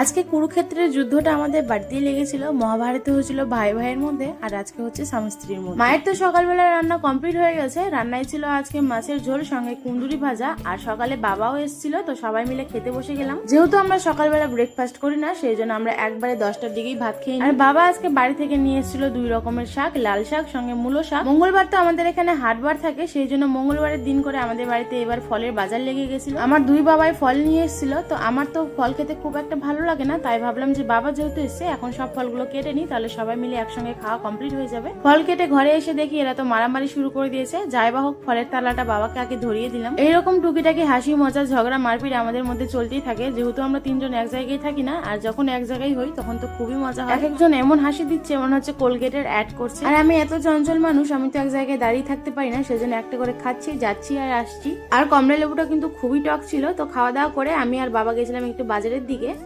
আজকে কুরুক্ষেত্রের যুদ্ধটা আমাদের বাড়িতেই লেগেছিল, মহাভারতে হয়েছিল ভাই ভাইয়ের মধ্যে, আর আজকে হচ্ছে স্বামী স্ত্রীর মধ্যে। মায়ের তো সকালবেলা রান্না কমপ্লিট হয়ে গেছে, রান্নায় ছিল আজকে মাছের ঝোল, সঙ্গে কুন্দুরি ভাজা, আর সকালে বাবাও এসেছিল, তো সবাই মিলে খেতে বসে গেলাম। যেহেতু আমরা সকালবেলা ব্রেকফাস্ট করি না, সেই জন্য আমরা একবারে দশটার দিকেই ভাত খেয়ে আর বাবা আজকে বাড়ি থেকে নিয়ে এসেছিল দুই রকমের শাক, লাল শাক, সঙ্গে মূলো শাক। মঙ্গলবার তো আমাদের এখানে হাটবার থাকে, সেই জন্য মঙ্গলবারের দিন করে আমাদের বাড়িতে এবার ফলের বাজার লেগে গেছিল। আমার দুই বাবাই ফল নিয়ে এসেছিল, তো আমার তো ফল খেতে খুব একটা ভালো লাগে না, তাই ভাবলাম যে বাবা যেহেতু এসছে, এখন সব ফলগুলো কেটে নিই, তাহলে সবাই মিলে একসঙ্গে খাওয়া কমপ্লিট হয়ে যাবে। ফল কেটে ঘরে এসে দেখি এরা তো মারামারি শুরু করে দিয়েছে। যাই বা হোক, ফলের তালাটা বাবাকে আগে ধরিয়ে দিলাম। এইরকম টুকিটাকি হাসি, মজা, ঝগড়া, মারপিট আমাদের মধ্যে চলতেই থাকে। যেহেতু আমরা তিনজন এক জায়গায় থাকি না, আর যখন এক জায়গায় হই, তখন তো খুবই মজা হয়। এক একজন এমন হাসি দিচ্ছে, মনে হচ্ছে কোলগেটের অ্যাড করছে। আর আমি এত চঞ্চল মানুষ, আমি তো এক জায়গায় দাঁড়িয়ে থাকতে পারি না, সেজন্য একটা করে খাচ্ছি, যাচ্ছি আর আসছি। আর কমলা লেবুটা কিন্তু খুবই টক ছিল, তো খাওয়া দাওয়া করে আমি আর বাবা গেছিলাম একটু বাজারের দিকে।